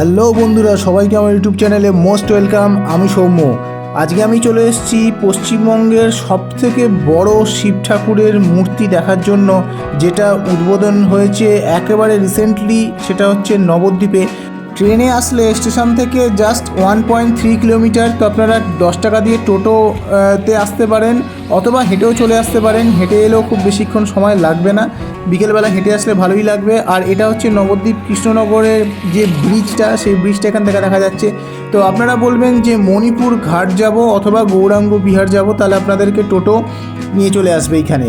Hello বন্ধুরা, সবাইকে আমার ইউটিউব চ্যানেলে মোস্ট ওয়েলকাম। আমি সৌম্য। আজকে আমি চলে এসেছি পশ্চিমবঙ্গের সবথেকে বড় শিব ঠাকুরের মূর্তি দেখার জন্য, যেটা উদ্বোধন হয়েছে একেবারে রিসেন্টলি সেটা হচ্ছে নবদ্বীপে। ট্রেনে আসলে স্টেশন থেকে just one point three kilometre তো আপনারা দশ টাকা দিয়ে টোটোতে আসতে পারেন অথবা হেঁটেও চলে আসতে পারেন। হেঁটে এলেও খুব বেশিক্ষণ সময় লাগবে না। বিকেলবেলা হেঁটে আসলে ভালোই লাগবে। আর এটা হচ্ছে নবদ্বীপ কৃষ্ণনগরের যে ব্রিজটা সেই ব্রিজটা এখান থেকে দেখা যাচ্ছে। তো আপনারা বলবেন যে মণিপুর ঘাট যাব অথবা গৌরাঙ্গ বিহার যাব, তাহলে আপনাদেরকে টোটো নিয়ে চলে আসবে এইখানে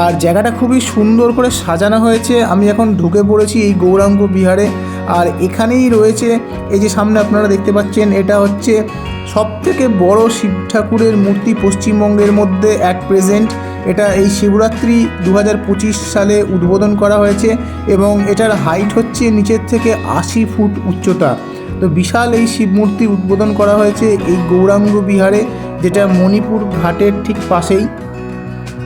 আর জায়গাটা খুবই সুন্দর করে সাজানো হয়েছে। আমি এখন ঢুকে পড়েছি এই গৌরাঙ্গ বিহারে। আর এখানেই রয়েছে, এই যে সামনে আপনারা দেখতে পাচ্ছেন, এটা হচ্ছে সব থেকে বড় শিব ঠাকুরের মূর্তি পশ্চিমবঙ্গের মধ্যে অ্যাট প্রেজেন্ট এটা এই শিবরাত্রি দু হাজার পঁচিশ সালে উদ্বোধন করা হয়েছে এবং এটার হাইট হচ্ছে নিচের থেকে আশি ফুট উচ্চতা। তো বিশাল এই শিব মূর্তি উদ্বোধন করা হয়েছে এই গৌরাঙ্গ বিহারে, যেটা মণিপুর ঘাটের ঠিক পাশেই।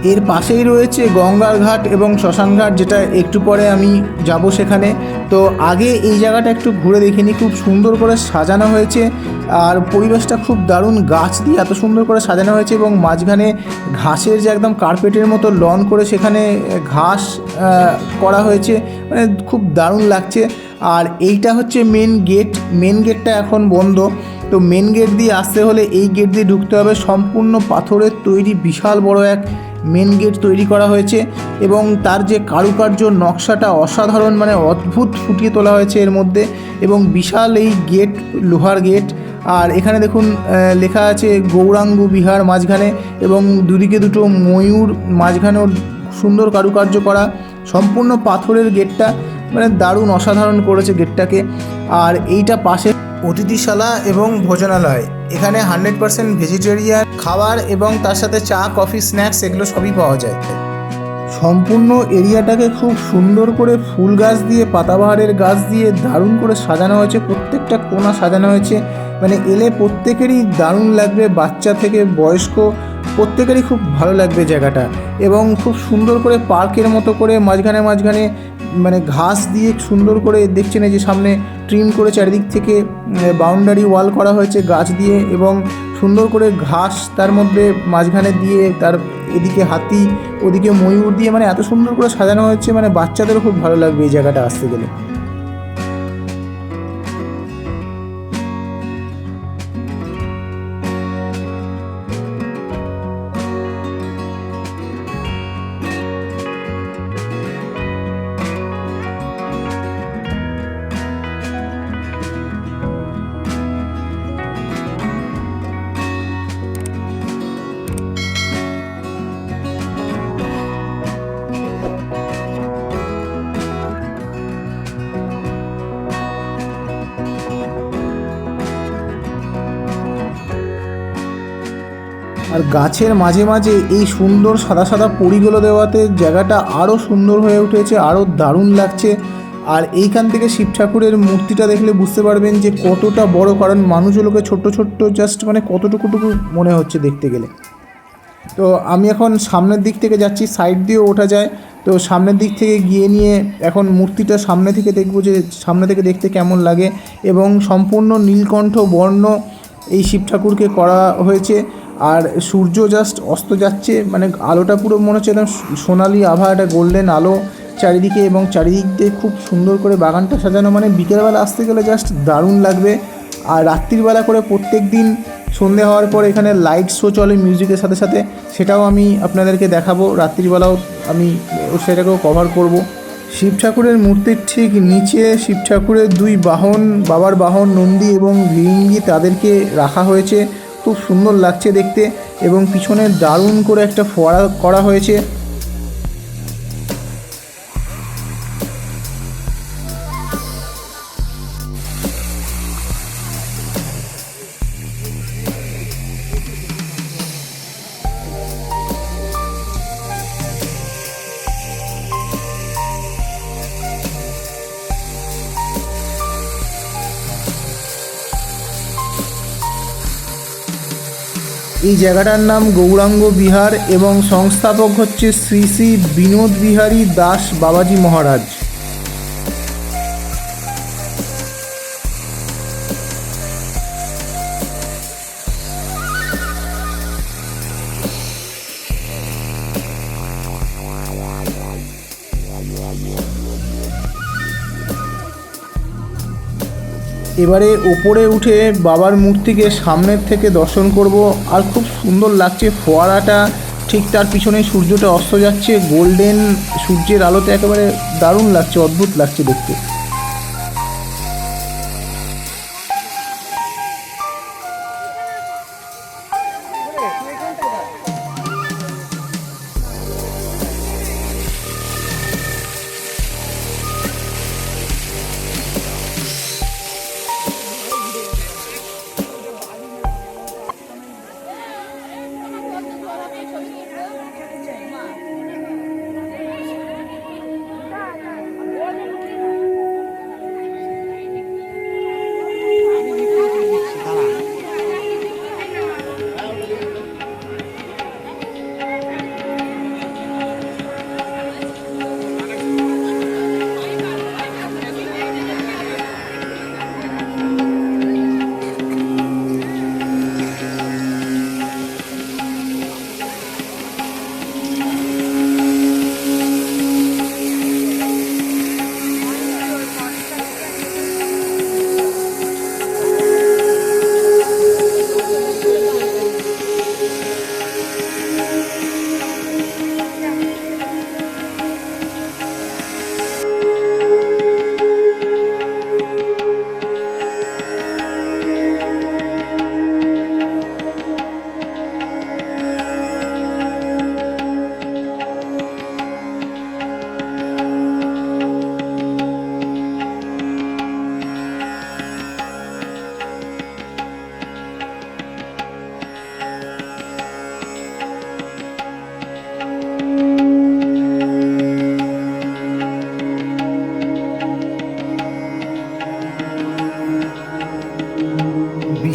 এর পাশেই রয়েছে গঙ্গার ঘাট এবং শ্মশান ঘাট, যেটা একটু পরে আমি যাব সেখানে। তো আগে এই জায়গাটা একটু ঘুরে দেখিনি, খুব সুন্দর করে সাজানো হয়েছে। আর পরিবেশটা খুব দারুণ, গাছ দিয়ে এত সুন্দর করে সাজানো হয়েছে এবং মাঝখানে ঘাসের যে একদম কার্পেটের মতো লন করে সেখানে ঘাস করা হয়েছে। মানে খুব দারুণ লাগছে। আর এইটা হচ্ছে মেন গেট মেন গেটটা এখন বন্ধ। তো মেন গেট দিয়ে আসতে হলে এই গেট দিয়ে ঢুকতে হবে। সম্পূর্ণ পাথরের তৈরি বিশাল বড় এক মেন গেট তৈরি করা হয়েছে এবং তার যে কারুকার্য নকশাটা অসাধারণ মানে অদ্ভুত ফুটিয়ে তোলা হয়েছে এর মধ্যে এবং বিশাল এই গেট লোহার গেট আর এখানে দেখুন লেখা আছে গৌরাঙ্গ বিহার মাঝখানে এবং দুদিকে দুটো ময়ূর মাঝখানেও সুন্দর কারুকার্য করা। সম্পূর্ণ পাথরের গেটটা মানে দারুণ অসাধারণ করেছে গেটটাকে আর এইটা পাশে অতিথিশালা এবং ভোজনালয়। এখানে হান্ড্রেড পার্সেন্ট ভেজিটেরিয়ান খাবার এবং তার সাথে চা, কফি, স্ন্যাক্স এগুলো সবই পাওয়া যায়। সম্পূর্ণ এরিয়াটাকে খুব সুন্দর করে ফুল গাছ দিয়ে, পাতাবাহারের গাছ দিয়ে দারুণ করে সাজানো হয়েছে। প্রত্যেকটা কোনা সাজানো হয়েছে। মানে এলে প্রত্যেকেরই দারুণ লাগবে, বাচ্চা থেকে বয়স্ক, প্রত্যেকেরই খুব ভালো লাগবে জায়গাটা। এবং খুব সুন্দর করে পার্কের মতো করে মাঝখানে মাঝখানে মানে ঘাস দিয়ে সুন্দর করে দেখছেন এই যে সামনে ট্রিম করে চারিদিক থেকে বাউন্ডারি ওয়াল করা হয়েছে গাছ দিয়ে এবং সুন্দর করে ঘাস তার মধ্যে মাঝখানে দিয়ে তার এদিকে হাতি, ওদিকে ময়ূর দিয়ে মানে এত সুন্দর করে সাজানো হয়েছে মানে বাচ্চাদেরও খুব ভালো লাগবে এই জায়গাটা আসতে গেলে। আর গাছের মাঝে মাঝে এই সুন্দর সাদা সাদা পরিগুলো দেওয়াতে জায়গাটা আরও সুন্দর হয়ে উঠেছে আরও দারুণ লাগছে। আর এইখান থেকে শিব ঠাকুরের মূর্তিটা দেখলে বুঝতে পারবেন যে কতটা বড়, কারণ মানুষগুলোকে ছোট্ট ছোট্ট জাস্ট মানে কতটুকুটুকু মনে হচ্ছে দেখতে গেলে। তো আমি এখন সামনের দিক থেকে যাচ্ছি সাইড দিয়েও ওঠা যায়। তো সামনের দিক থেকে গিয়ে নিয়ে এখন মূর্তিটা সামনে থেকে দেখব যে সামনে থেকে দেখতে কেমন লাগে। এবং সম্পূর্ণ নীলকণ্ঠ বর্ণ এই শিব ঠাকুরকে করা হয়েছে। আর সূর্য জাস্ট অস্ত যাচ্ছে মানে আলোটা পুরো মনে হচ্ছে একদম সোনালি আভা, একটা গোল্ডেন আলো চারিদিকে এবং চারিদিক দিয়ে খুব সুন্দর করে বাগানটা সাজানো। মানে বিকেলবেলা আসতে গেলে জাস্ট দারুণ লাগবে। আর রাত্রিবেলা করে প্রত্যেক দিন সন্ধে হওয়ার পর এখানে লাইট শো চলে মিউজিকের সাথে সাথে। সেটাও আমি আপনাদেরকে দেখাবো। রাত্রিবেলাও আমি সেটাকেও কভার করব। শিব ঠাকুরের মূর্তির ঠিক নিচে, শিব ঠাকুরের দুই বাহন, বাবার বাহন, নন্দী এবং ভিরিঙ্গি তাদেরকে রাখা হয়েছে। খুব সুন্দর লাগছে দেখতে এবং পিছনে দারুণ করে একটা ফোয়ারা করা হয়েছে। এই জায়গাটার নাম গৌরাঙ্গ বিহার এবং সংস্থাপক হচ্ছে শ্রী শ্রী বিনোদ বিহারী দাস বাবাজি মহারাজ। এবারে ওপরে উঠে বাবার মূর্তিকে সামনের থেকে দর্শন করব। আর খুব সুন্দর লাগছে ফোয়ারাটা। ঠিক তার পিছনে সূর্যটা অস্ত যাচ্ছে। গোল্ডেন সূর্যের আলোতে একেবারে দারুণ লাগছে, অদ্ভুত লাগছে দেখতে।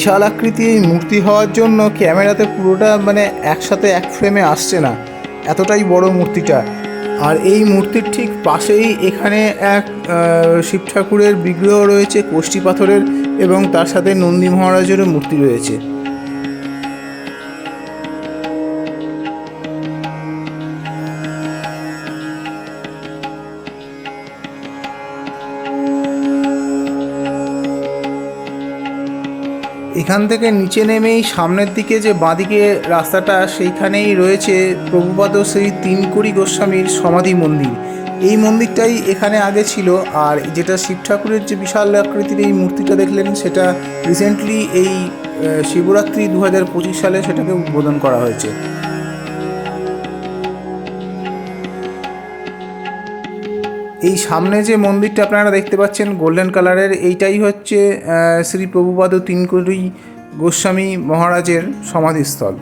বিশাল আকৃতি এই মূর্তি হওয়ার জন্য ক্যামেরাতে পুরোটা মানে একসাথে এক ফ্রেমে আসছে না। এতটাই বড় মূর্তিটা। আর এই মূর্তির ঠিক পাশেই এখানে এক শিব ঠাকুরের বিগ্রহ রয়েছে কষ্টি পাথরের, এবং তার সাথে নন্দী মহারাজেরও মূর্তি রয়েছে। এখান থেকে নিচে নেমেই সামনের দিকে যে বাঁদিকে রাস্তাটা, সেইখানেই রয়েছে প্রভুপাদ শ্রী তিনকুড়ি গোস্বামীর সমাধি মন্দির। এই মন্দিরটাই এখানে আগে ছিল, আর যেটা শিব ঠাকুরের যে বিশাল আকৃতির এই মূর্তিটা দেখলেন, সেটা রিসেন্টলি এই শিবরাত্রি দু হাজার পঁচিশ সালে সেটাকে উদ্বোধন করা হয়েছে। এই সামনে যে মন্দিরটা আপনারা দেখতে পাচ্ছেন গোল্ডেন কালারের এইটাই হচ্ছে শ্রী প্রভুপাদ তিনকুড়ি গোস্বামী মহারাজের সমাধিস্থল।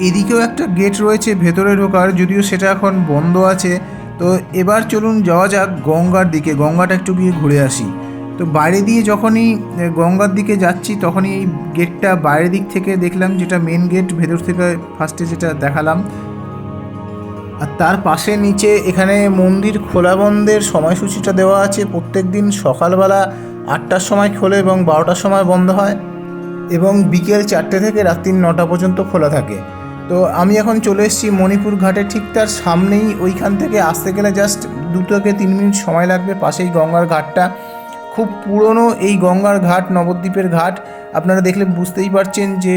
এদিকেও একটা গেট রয়েছে, ভেতরে ঢোকার, যদিও সেটা এখন বন্ধ আছে। তো এবার চলুন যাওয়া যাক গঙ্গার দিকে, গঙ্গাটা একটু গিয়ে ঘুরে আসি। তো বাইরে দিয়ে যখনই গঙ্গার দিকে যাচ্ছি, তখনই এই গেটটা বাইরের দিক থেকে দেখলাম, যেটা মেন গেট ভেতর থেকে ফার্স্টে যেটা দেখালাম। আর তার পাশে নিচে এখানে মন্দির খোলা বন্ধের সময়সূচিটা দেওয়া আছে। প্রত্যেক দিন সকালবেলা আটটার সময় খোলে এবং বারোটার সময় বন্ধ হয়। এবং বিকেল চারটে থেকে রাত্রি নটা পর্যন্ত খোলা থাকে। তো আমি এখন চলে এসেছি মণিপুর ঘাটে, ঠিক তার সামনেই। ওইখান থেকে আসতে গেলে জাস্ট দু থেকে তিন মিনিট সময় লাগবে পাশেই গঙ্গার ঘাটটা। খুব পুরনো এই গঙ্গার ঘাট, নবদ্বীপের ঘাট। আপনারা দেখলে বুঝতেই পারছেন যে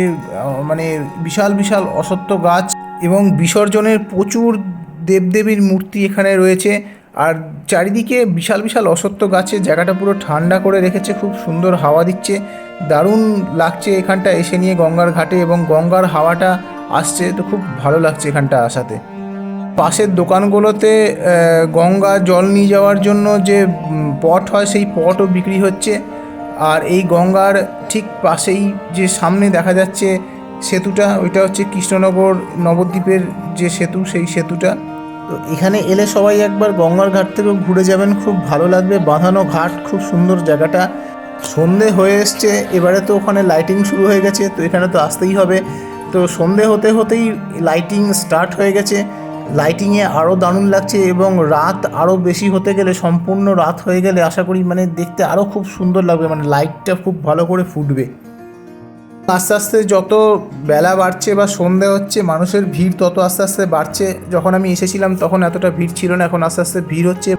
মানে বিশাল বিশাল অসত্য গাছ এবং বিসর্জনের প্রচুর দেবদেবীর মূর্তি এখানে রয়েছে। আর চারিদিকে বিশাল বিশাল অসত্য গাছে জায়গাটা পুরো ঠান্ডা করে রেখেছে, খুব সুন্দর হাওয়া দিচ্ছে। দারুণ লাগছে এখানটা এসে নিয়ে গঙ্গার ঘাটে এবং গঙ্গার হাওয়াটা আসছে, তো খুব ভালো লাগছে এখানটা আসাতে। পাশের দোকানগুলোতে গঙ্গা জল নিয়ে যাওয়ার জন্য যে পট হয়, সেই পটও বিক্রি হচ্ছে। আর এই গঙ্গার ঠিক পাশেই যে সামনে দেখা যাচ্ছে সেতুটা, ওইটা হচ্ছে কৃষ্ণনগর নবদ্বীপের যে সেতু, সেই সেতুটা। তো এখানে এলে সবাই একবার গঙ্গার ঘাট থেকেও ঘুরে যাবেন, খুব ভালো লাগবে। বাঁধানো ঘাট, খুব সুন্দর জায়গাটা। সন্ধে হয়ে এসছে, এবারে তো ওখানে লাইটিং শুরু হয়ে গেছে, তো এখানে তো আসতেই হবে। তো সন্ধে হতে হতেই লাইটিং স্টার্ট হয়ে গেছে। লাইটিংয়ে আরও দারুণ লাগছে এবং রাত আরও বেশি হতে গেলে, সম্পূর্ণ রাত হয়ে গেলে আশা করি মানে দেখতে আরও খুব সুন্দর লাগবে মানে লাইটটা খুব ভালো করে ফুটবে। আস্তে আস্তে যত বেলা বাড়ছে বা সন্ধে হচ্ছে, মানুষের ভিড় তত আস্তে আস্তে বাড়ছে। যখন আমি এসেছিলাম তখন এতটা ভিড় ছিল না, এখন আস্তে আস্তে ভিড় হচ্ছে।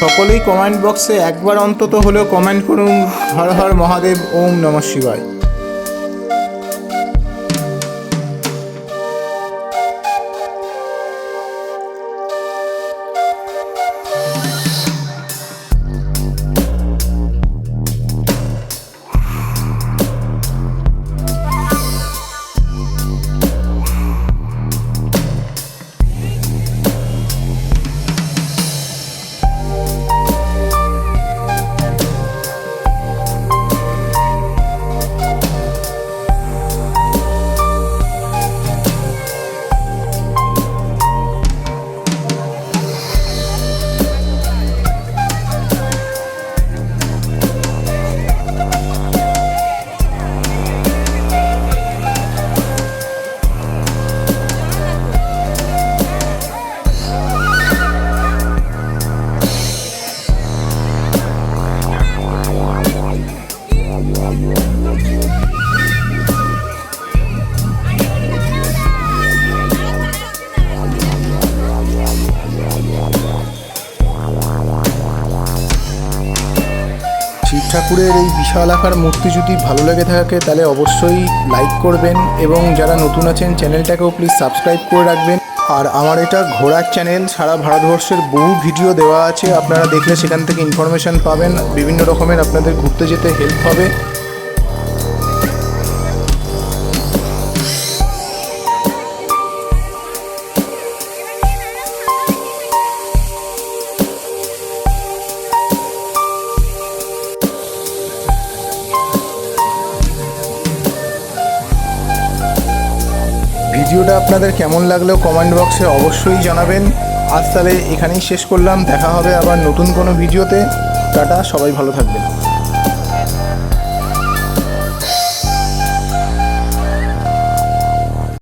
সকলেই কমেন্ট বক্সে একবার অন্তত হলেও কমেন্ট করুন। হর হর মহাদেব ওম নমঃ শিবায়। ঠাকুরের এই বিশাল আকার মূর্তি যদি ভালো লেগে থাকে, তাহলে অবশ্যই লাইক করবেন এবং যারা নতুন আছেন চ্যানেলটাকেও প্লিজ সাবস্ক্রাইব করে রাখবেন। আর আমার এটা ঘোড়ার চ্যানেল সারা ভারতবর্ষের বহু ভিডিও দেওয়া আছে। আপনারা দেখলে সেখান থেকে ইনফরমেশান পাবেন। বিভিন্ন রকমের আপনাদের ঘুরতে যেতে হেল্প হবে। ভিডিওটা আপনাদের কেমন লাগল কমেন্ট বক্সে অবশ্যই জানাবেন। আজ তাহলে এখানেই শেষ করলাম। দেখা হবে আবার নতুন কোনো ভিডিওতে। টাটা, সবাই ভালো থাকবেন।